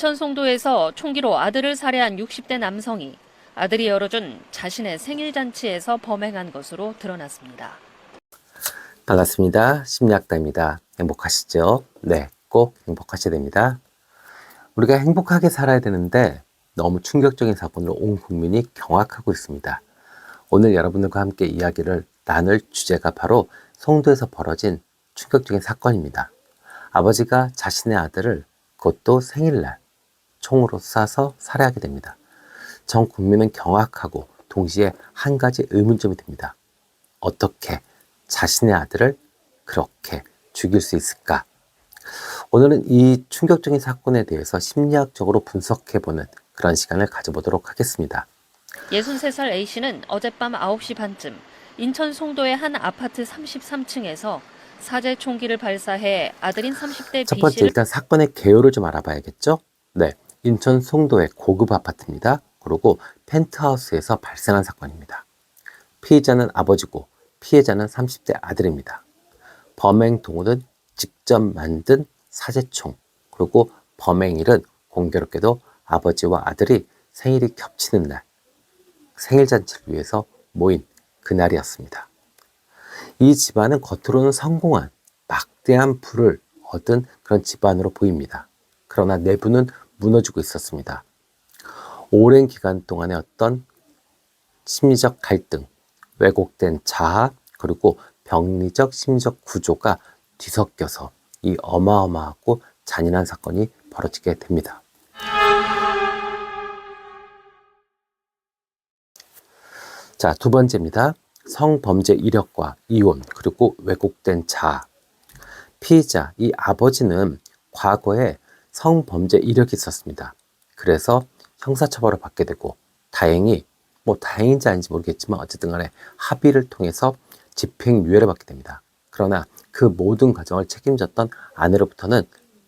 인천 송도에서 총기로 아들을 살해한 60대 남성이 아들이 열어준 자신의 생일 잔치에서 범행한 것으로 드러났습니다. 반갑습니다. 심리학다입니다. 행복하시죠? 네, 꼭 행복하셔야 됩니다. 우리가 행복하게 살아야 되는데 너무 충격적인 사건으로 온 국민이 경악하고 있습니다. 오늘 여러분들과 함께 이야기를 나눌 주제가 바로 송도에서 벌어진 충격적인 사건입니다. 아버지가 자신의 아들을 그것도 생일날 총으로 쏴서 살해하게 됩니다. 전 국민은 경악하고 동시에 한 가지 의문점이 듭니다. 어떻게 자신의 아들을 그렇게 죽일 수 있을까? 오늘은 이 충격적인 사건에 대해서 심리학적으로 분석해보는 그런 시간을 가져보도록 하겠습니다. 63살 A씨는 어젯밤 9시 반쯤 인천 송도의 한 아파트 33층에서 사제 총기를 발사해 아들인 30대 첫 번째 B씨를 일단 사건의 개요를 좀 알아봐야겠죠? 네, 인천 송도의 고급 아파트입니다. 그리고 펜트하우스에서 발생한 사건입니다. 피해자는 아버지고 피해자는 30대 아들입니다. 범행 도구는 직접 만든 사제총 그리고 범행일은 공교롭게도 아버지와 아들이 생일이 겹치는 날 생일 잔치를 위해서 모인 그날이었습니다. 이 집안은 겉으로는 성공한 막대한 부를 얻은 그런 집안으로 보입니다. 그러나 내부는 무너지고 있었습니다. 오랜 기간 동안의 어떤 심리적 갈등, 왜곡된 자아, 그리고 병리적 심리적 구조가 뒤섞여서 이 어마어마하고 잔인한 사건이 벌어지게 됩니다. 자, 두 번째입니다. 성범죄 이력과 이혼, 그리고 왜곡된 자아. 피의자, 이 아버지는 과거에 성범죄 이력이 있었습니다. 그래서 형사처벌을 받게 되고, 다행히, 뭐 다행인지 아닌지 모르겠지만, 어쨌든 간에 합의를 통해서 집행유예를 받게 됩니다. 그러나 그 모든 과정을 책임졌던 아내로부터는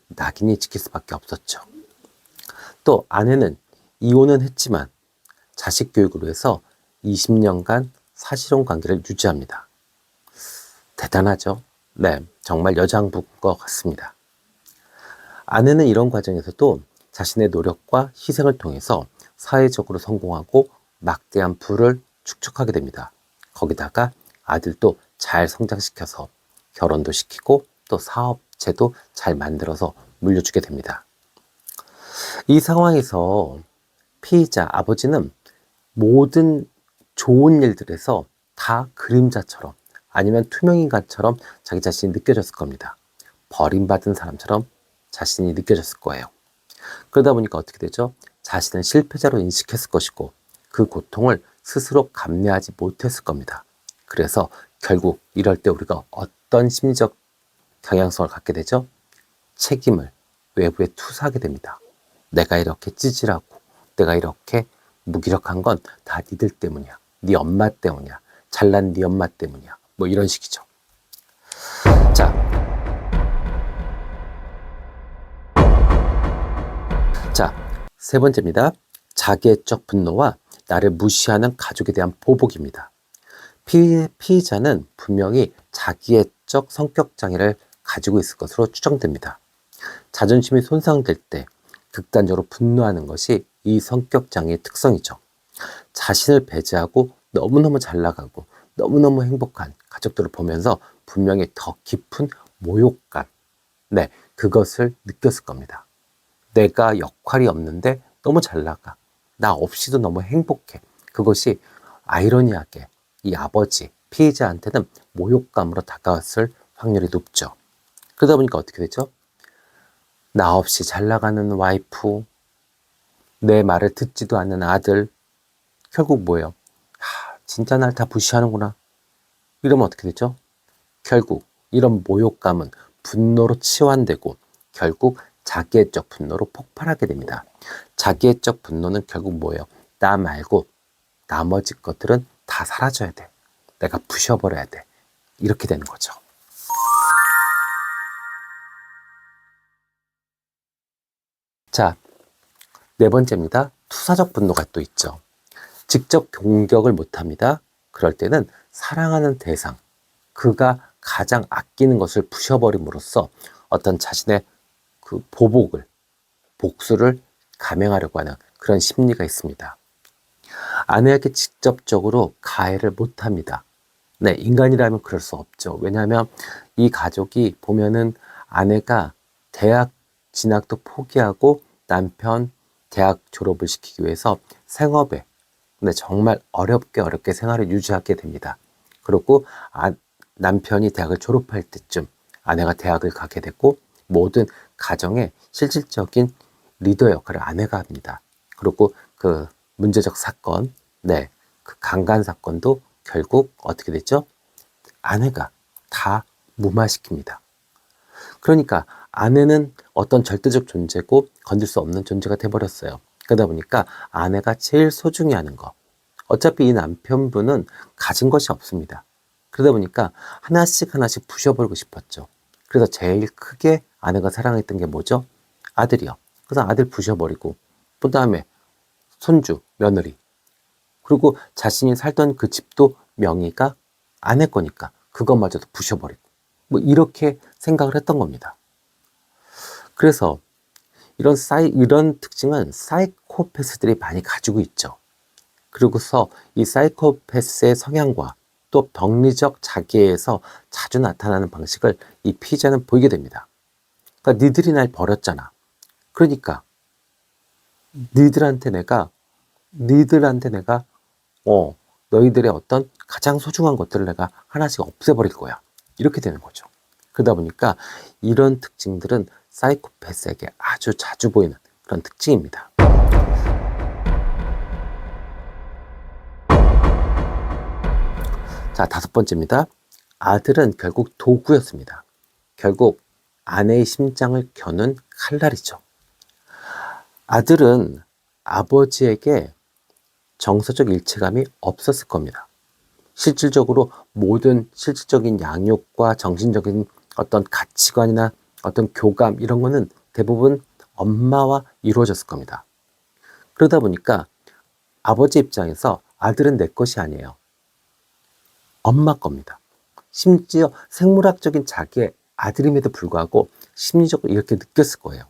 낙인이 찍힐 수밖에 없었죠. 또 아내는 이혼은 했지만 자식 교육으로 해서 20년간 사실혼 관계를 유지합니다. 대단하죠? 네, 정말 여장부인 것 같습니다. 아내는 이런 과정에서도 자신의 노력과 희생을 통해서 사회적으로 성공하고 막대한 부를 축적하게 됩니다. 거기다가 아들도 잘 성장시켜서 결혼도 시키고 또 사업체도 잘 만들어서 물려주게 됩니다. 이 상황에서 피의자 아버지는 모든 좋은 일들에서 다 그림자처럼 아니면 투명인간처럼 자기 자신이 느껴졌을 겁니다. 버림받은 사람처럼 자신이 느껴졌을 거예요. 그러다 보니까 어떻게 되죠? 자신을 실패자로 인식했을 것이고 그 고통을 스스로 감내하지 못했을 겁니다. 그래서 결국 이럴 때 우리가 어떤 심리적 경향성을 갖게 되죠? 책임을 외부에 투사하게 됩니다. 내가 이렇게 찌질하고 내가 이렇게 무기력한 건 다 니들 때문이야. 네 엄마 때문이야. 잘난 네 엄마 때문이야. 뭐 이런 식이죠. 자. 세 번째입니다. 자기애적 분노와 나를 무시하는 가족에 대한 보복입니다. 피, 피의자는 분명히 자기애적 성격 장애를 가지고 있을 것으로 추정됩니다. 자존심이 손상될 때 극단적으로 분노하는 것이 이 성격 장애의 특성이죠. 자신을 배제하고 너무너무 잘 나가고 너무너무 행복한 가족들을 보면서 분명히 더 깊은 모욕감, 네, 그것을 느꼈을 겁니다. 내가 역할이 없는데 너무 잘 나가. 나 없이도 너무 행복해. 그것이 아이러니하게 이 아버지, 피해자한테는 모욕감으로 다가왔을 확률이 높죠. 그러다 보니까 어떻게 되죠? 나 없이 잘 나가는 와이프, 내 말을 듣지도 않는 아들, 결국 뭐예요? 하, 진짜 날 다 무시하는구나. 이러면 어떻게 되죠? 결국 이런 모욕감은 분노로 치환되고 결국 자기애적 분노로 폭발하게 됩니다. 자기애적 분노는 결국 뭐예요? 나 말고 나머지 것들은 다 사라져야 돼. 내가 부셔버려야 돼. 이렇게 되는 거죠. 자, 네 번째입니다. 투사적 분노가 또 있죠. 직접 공격을 못 합니다. 그럴 때는 사랑하는 대상, 그가 가장 아끼는 것을 부셔버림으로써 어떤 자신의 그 보복을, 복수를 감행하려고 하는 그런 심리가 있습니다. 아내에게 직접적으로 가해를 못 합니다. 네, 인간이라면 그럴 수 없죠. 왜냐하면 이 가족이 보면은 아내가 대학 진학도 포기하고 남편 대학 졸업을 시키기 위해서 생업에 근데 정말 어렵게 어렵게 생활을 유지하게 됩니다. 그리고 아, 남편이 대학을 졸업할 때쯤 아내가 대학을 가게 됐고 모든 가정의 실질적인 리더 역할을 아내가 합니다. 그리고 그 문제적 사건, 네, 그 강간 사건도 결국 어떻게 됐죠? 아내가 다 무마시킵니다. 그러니까 아내는 어떤 절대적 존재고 건들 수 없는 존재가 돼버렸어요. 그러다 보니까 아내가 제일 소중히 하는 거. 어차피 이 남편분은 가진 것이 없습니다. 그러다 보니까 하나씩 하나씩 부셔버리고 싶었죠. 그래서 제일 크게 아내가 사랑했던 게 뭐죠? 아들이요. 그래서 아들 부셔버리고, 그 다음에 손주, 며느리. 그리고 자신이 살던 그 집도 명의가 아내 거니까 그것마저도 부셔버리고. 뭐 이렇게 생각을 했던 겁니다. 그래서 이런 사이, 이런 특징은 사이코패스들이 많이 가지고 있죠. 그리고서 이 사이코패스의 성향과 또 병리적 자기애에서 자주 나타나는 방식을 이 피해자는 보이게 됩니다. 그러니까 니들이 날 버렸잖아. 그러니까 니들한테 내가 니들한테 내가 어 너희들의 어떤 가장 소중한 것들을 내가 하나씩 없애버릴 거야. 이렇게 되는 거죠. 그러다 보니까 이런 특징들은 사이코패스에게 아주 자주 보이는 그런 특징입니다. 자, 다섯 번째입니다. 아들은 결국 도구였습니다. 결국 아내의 심장을 겨눈 칼날이죠. 아들은 아버지에게 정서적 일체감이 없었을 겁니다. 실질적으로 모든 실질적인 양육과 정신적인 어떤 가치관이나 어떤 교감 이런 거는 대부분 엄마와 이루어졌을 겁니다. 그러다 보니까 아버지 입장에서 아들은 내 것이 아니에요. 엄마 겁니다. 심지어 생물학적인 자기의 아들임에도 불구하고 심리적으로 이렇게 느꼈을 거예요.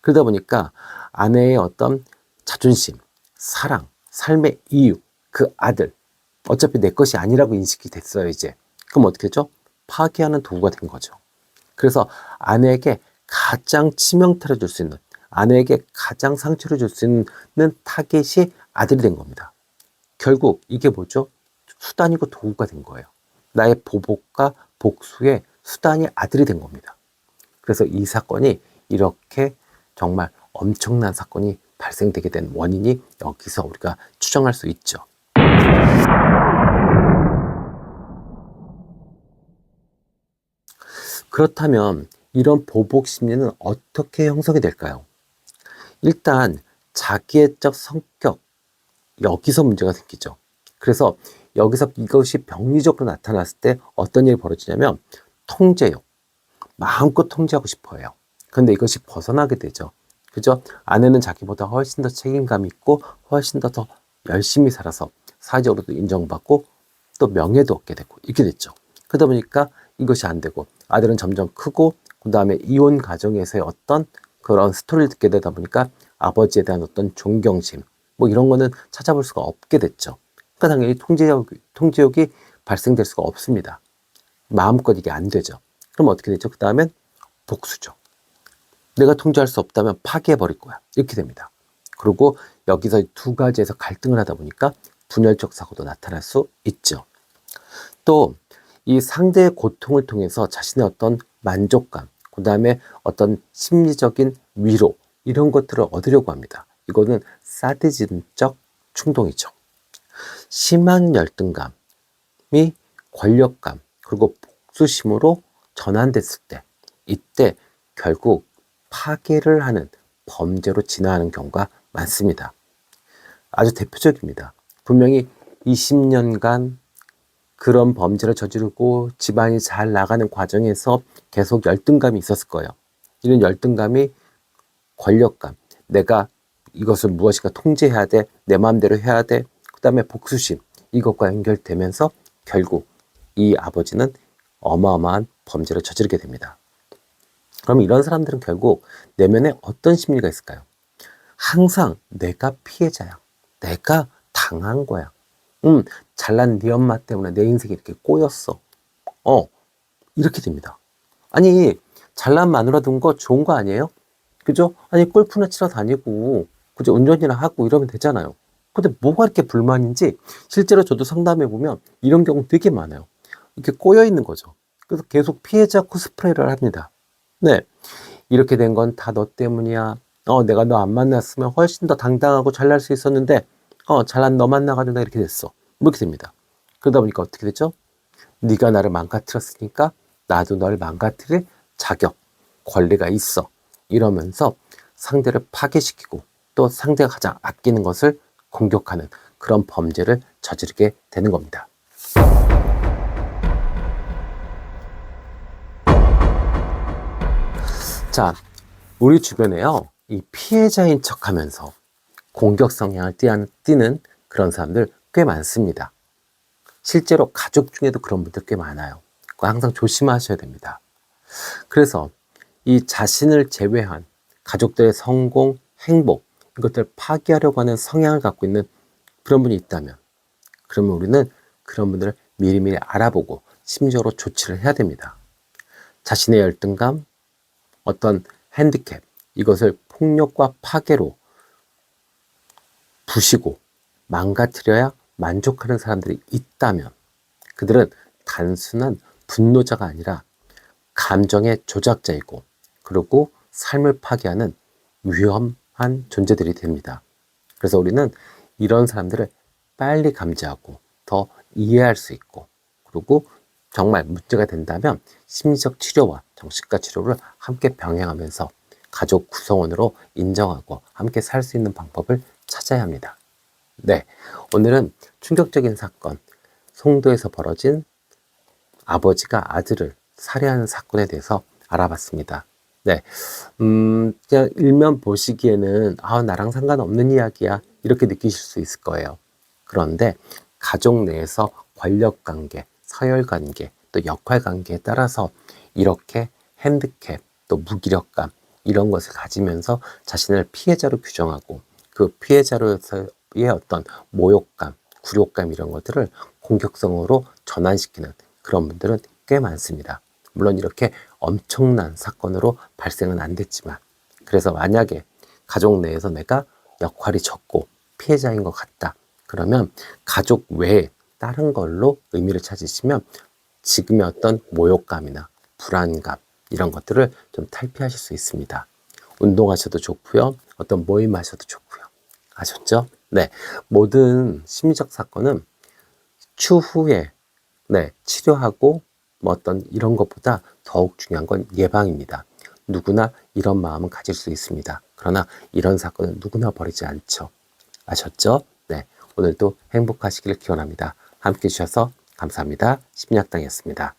그러다 보니까 아내의 어떤 자존심, 사랑, 삶의 이유, 그 아들, 어차피 내 것이 아니라고 인식이 됐어요, 이제. 그럼 어떻게 죠 파괴하는 도구가 된 거죠. 그래서 아내에게 가장 치명타를 줄 수 있는, 아내에게 가장 상처를 줄 수 있는 타겟이 아들이 된 겁니다. 결국 이게 뭐죠? 수단이고 도구가 된 거예요. 나의 보복과 복수의 수단이 아들이 된 겁니다. 그래서 이 사건이 이렇게 정말 엄청난 사건이 발생되게 된 원인이 여기서 우리가 추정할 수 있죠. 그렇다면 이런 보복 심리는 어떻게 형성이 될까요? 일단 자기애적 성격 여기서 문제가 생기죠. 그래서 여기서 이것이 병리적으로 나타났을 때 어떤 일이 벌어지냐면 통제욕 마음껏 통제하고 싶어 해요. 근데 이것이 벗어나게 되죠. 그죠? 아내는 자기보다 훨씬 더 책임감 있고 훨씬 더 더 열심히 살아서 사회적으로도 인정받고 또 명예도 얻게 되고 이렇게 됐죠. 그러다 보니까 이것이 안 되고 아들은 점점 크고 그 다음에 이혼 가정에서의 어떤 그런 스토리를 듣게 되다 보니까 아버지에 대한 어떤 존경심 뭐 이런 거는 찾아볼 수가 없게 됐죠. 그러니까 당연히 통제욕, 통제욕이 발생될 수가 없습니다. 마음껏 이게 안 되죠. 그럼 어떻게 되죠? 그 다음엔 복수죠. 내가 통제할 수 없다면 파괴해버릴 거야. 이렇게 됩니다. 그리고 여기서 두 가지에서 갈등을 하다 보니까 분열적 사고도 나타날 수 있죠. 또 이 상대의 고통을 통해서 자신의 어떤 만족감, 그 다음에 어떤 심리적인 위로 이런 것들을 얻으려고 합니다. 이거는 사디즘적 충동이죠. 심한 열등감이 권력감 그리고 복수심으로 전환됐을 때 이때 결국 파괴를 하는 범죄로 진화하는 경우가 많습니다. 아주 대표적입니다. 분명히 20년간 그런 범죄를 저지르고 집안이 잘 나가는 과정에서 계속 열등감이 있었을 거예요. 이런 열등감이 권력감, 내가 이것을 무엇인가 통제해야 돼, 내 마음대로 해야 돼, 그 다음에 복수심, 이것과 연결되면서 결국 이 아버지는 어마어마한 범죄를 저지르게 됩니다. 그럼 이런 사람들은 결국 내면에 어떤 심리가 있을까요? 항상 내가 피해자야. 내가 당한 거야. 음, 잘난 네 엄마 때문에 내 인생이 이렇게 꼬였어. 어, 이렇게 됩니다. 아니, 잘난 마누라 둔 거 좋은 거 아니에요? 그죠? 아니, 골프나 치러 다니고, 그죠? 운전이나 하고 이러면 되잖아요. 근데 뭐가 이렇게 불만인지, 실제로 저도 상담해 보면 이런 경우 되게 많아요. 이렇게 꼬여 있는 거죠. 그래서 계속 피해자 코스프레를 합니다. 네. 이렇게 된 건 다 너 때문이야. 어, 내가 너 안 만났으면 훨씬 더 당당하고 잘날 수 있었는데, 어, 잘난 너 만나가지고 나 이렇게 됐어. 뭐 이렇게 됩니다. 그러다 보니까 어떻게 됐죠? 네가 나를 망가뜨렸으니까 나도 널 망가뜨릴 자격, 권리가 있어. 이러면서 상대를 파괴시키고 또 상대가 가장 아끼는 것을 공격하는 그런 범죄를 저지르게 되는 겁니다. 자, 우리 주변에요, 이 피해자인 척 하면서 공격 성향을 띠는, 그런 사람들 꽤 많습니다. 실제로 가족 중에도 그런 분들 꽤 많아요. 항상 조심하셔야 됩니다. 그래서 이 자신을 제외한 가족들의 성공, 행복, 이것들을 파괴하려고 하는 성향을 갖고 있는 그런 분이 있다면, 그러면 우리는 그런 분들을 미리미리 알아보고 심적으로 조치를 해야 됩니다. 자신의 열등감, 어떤 핸디캡, 이것을 폭력과 파괴로 부시고 망가뜨려야 만족하는 사람들이 있다면 그들은 단순한 분노자가 아니라 감정의 조작자이고 그리고 삶을 파괴하는 위험한 존재들이 됩니다. 그래서 우리는 이런 사람들을 빨리 감지하고 더 이해할 수 있고 그리고 정말 문제가 된다면 심리적 치료와 정신과 치료를 함께 병행하면서 가족 구성원으로 인정하고 함께 살 수 있는 방법을 찾아야 합니다. 네. 오늘은 충격적인 사건, 송도에서 벌어진 아버지가 아들을 살해하는 사건에 대해서 알아봤습니다. 네. 음, 그냥 일면 보시기에는, 아, 나랑 상관없는 이야기야. 이렇게 느끼실 수 있을 거예요. 그런데 가족 내에서 권력 관계, 서열 관계, 또 역할 관계에 따라서 이렇게 핸드캡, 또 무기력감, 이런 것을 가지면서 자신을 피해자로 규정하고 그 피해자로서의 어떤 모욕감, 굴욕감 이런 것들을 공격성으로 전환시키는 그런 분들은 꽤 많습니다. 물론 이렇게 엄청난 사건으로 발생은 안 됐지만 그래서 만약에 가족 내에서 내가 역할이 적고 피해자인 것 같다. 그러면 가족 외에 다른 걸로 의미를 찾으시면 지금의 어떤 모욕감이나 불안감 이런 것들을 좀 탈피하실 수 있습니다. 운동하셔도 좋고요. 어떤 모임 하셔도 좋고요. 아셨죠? 네. 모든 심리적 사건은 추후에 네, 치료하고 뭐 어떤 이런 것보다 더욱 중요한 건 예방입니다. 누구나 이런 마음은 가질 수 있습니다. 그러나 이런 사건은 누구나 버리지 않죠. 아셨죠? 네. 오늘도 행복하시기를 기원합니다. 함께 해주셔서 감사합니다. 심리학당이었습니다.